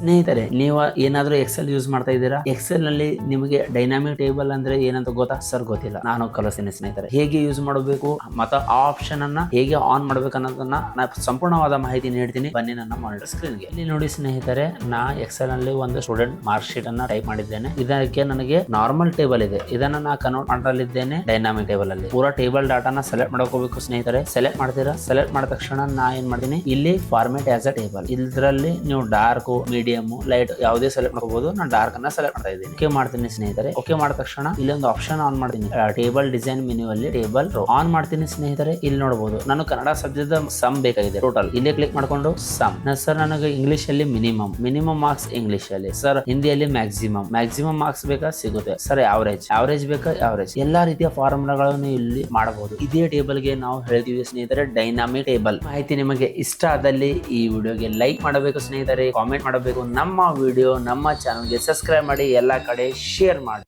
ಸ್ನೇಹಿತರೆ, ನೀವು ಏನಾದರೂ ಎಕ್ಸೆಲ್ ಯೂಸ್ ಮಾಡ್ತಾ ಇದ್ದೀರಾ? ಎಕ್ಸೆಲ್ನಲ್ಲಿ ನಿಮಗೆ ಡೈನಾಮಿಕ್ ಟೇಬಲ್ ಅಂದ್ರೆ ಏನಂತ ಗೊತ್ತಾ? ಸರ್ ಗೊತ್ತಿಲ್ಲ. ನಾನು ಕಲಿಸ್ತೀನಿ ಸ್ನೇಹಿತರೆ. ಹೇಗೆ ಯೂಸ್ ಮಾಡಬೇಕು? ಮತ್ತು ಆ ಆಪ್ಷನ್ ಅನ್ನ ಹೇಗೆ ಆನ್ ಮಾಡ್ಬೇಕು ಅನ್ನೋದನ್ನ ನಾ ಸಂಪೂರ್ಣವಾದ ಮಾಹಿತಿ ನೀಡ್ತೀನಿ ಬನ್ನಿ ನನ್ನ ಮಾನಿಟರ್ ಸ್ಕ್ರೀನ್ಗೆ ಇಲ್ಲಿ ನೋಡಿ ಸ್ನೇಹಿತರೆ, ನಾ ಎಕ್ಸೆಲ್ನಲ್ಲಿ ಒಂದು ಸ್ಟೂಡೆಂಟ್ ಮಾರ್ಕ್ ಶೀಟ್ ಅನ್ನ ಟೈಪ್ ಮಾಡಿದ್ದೇನೆ. ಇದಕ್ಕೆ ನನಗೆ ನಾರ್ಮಲ್ ಟೇಬಲ್ ಇದೆ. ಇದನ್ನ ನಾ ಕನ್ವರ್ಟ್ ಮಾಡಲಿದ್ದೇನೆ ಡೈನಾಮಿಕ್ ಟೇಬಲ್ ಅಲ್ಲಿ. ಪೂರಾ ಟೇಬಲ್ ಡಾಟಾನ ಸೆಲೆಕ್ಟ್ ಮಾಡ್ಕೋಬೇಕು ಸ್ನೇಹಿತರೆ. ಸೆಲೆಕ್ಟ್ ಮಾಡ್ತೀರಾ? ಸೆಲೆಕ್ಟ್ ಮಾಡಿದ ತಕ್ಷಣ ನಾ ಏನ್ ಮಾಡ್ತೀನಿ? ಇಲ್ಲಿ ಫಾರ್ಮೆಟ್ ಆಸ್ ಅ ಟೇಬಲ್ ಇದರಲ್ಲಿ ನೀವು ಡಾರ್ಕ್ ಮೀಡಿಯಂ ಲೈಟ್ ಯಾವುದೇ ಸೆಲೆಕ್ಟ್ ಮಾಡಬಹುದು ನಾನು ಡಾರ್ಕ್ ಅನ್ನ ಸೆಲೆಕ್ಟ್ ಮಾಡ್ತಾ ಇದ್ದೀನಿ. ಓಕೆ ಮಾಡ್ತೀನಿ ಸ್ನೇಹಿತರೆ. ಓಕೆ ಮಾಡಿದ ತಕ್ಷಣ ಇಲ್ಲಿ ಒಂದು ಆಪ್ಷನ್ ಆನ್ ಮಾಡ್ತೀನಿ ಟೇಬಲ್ ಡಿಸೈನ್ ಮೆನ್ಯೂ ಅಲ್ಲಿ ಟೇಬಲ್ ಆನ್ ಮಾಡ್ತೀನಿ ಸ್ನೇಹಿತರೆ. ಇಲ್ಲಿ ನೋಡಬಹುದು ನಾನು ಕನ್ನಡ ಸಬ್ಜೆಕ್ಟ್ ಸಮ್ ಬೇಕಾಗಿದೆ ಟೋಟಲ್ ಇಲ್ಲೇ ಕ್ಲಿಕ್ ಮಾಡ್ಕೊಂಡು ಸಮ್ ಸರ್ ನನಗೆ ಇಂಗ್ಲಿಷ್ ಅಲ್ಲಿ ಮಿನಿಮಮ್ ಮಿನಿಮಮ್ ಮಾರ್ಕ್ಸ್ ಇಂಗ್ಲಿಷ್ ಅಲ್ಲಿ. ಸರ್ ಹಿಂದಿಯಲ್ಲಿ ಮ್ಯಾಕ್ಸಿಮಮ್ ಮ್ಯಾಕ್ಸಿಮಮ್ ಮಾರ್ಕ್ಸ್ ಬೇಕಾ? ಸಿಗುತ್ತೆ. ಸರ್ ಆವರೇಜ್ ಆವರೇಜ್ ಬೇಕಾ? ಆವರೇಜ್ ಎಲ್ಲಾ ರೀತಿಯ ಫಾರ್ಮುಲಾಗಳನ್ನು ಇಲ್ಲಿ ಮಾಡಬಹುದು. ಇದೇ ಟೇಬಲ್ಗೆ ನಾವು ಹೇಳ್ತೀವಿ ಸ್ನೇಹಿತರೆ ಡೈನಾಮಿಕ್ ಟೇಬಲ್ ಮಾಹಿತಿ ನಿಮಗೆ ಇಷ್ಟ ಆದಲ್ಲಿ ಈ ವಿಡಿಯೋಗೆ ಲೈಕ್ ಮಾಡಬೇಕು ಸ್ನೇಹಿತರೆ. ಕಾಮೆಂಟ್ ಮಾಡಬೇಕು. ನಮ್ಮ ವಿಡಿಯೋ ನಮ್ಮ ಚಾನಲ್ಗೆ ಸಬ್ಸ್ಕ್ರೈಬ್ ಮಾಡಿ ಎಲ್ಲ ಕಡೆ ಶೇರ್ ಮಾಡಿ.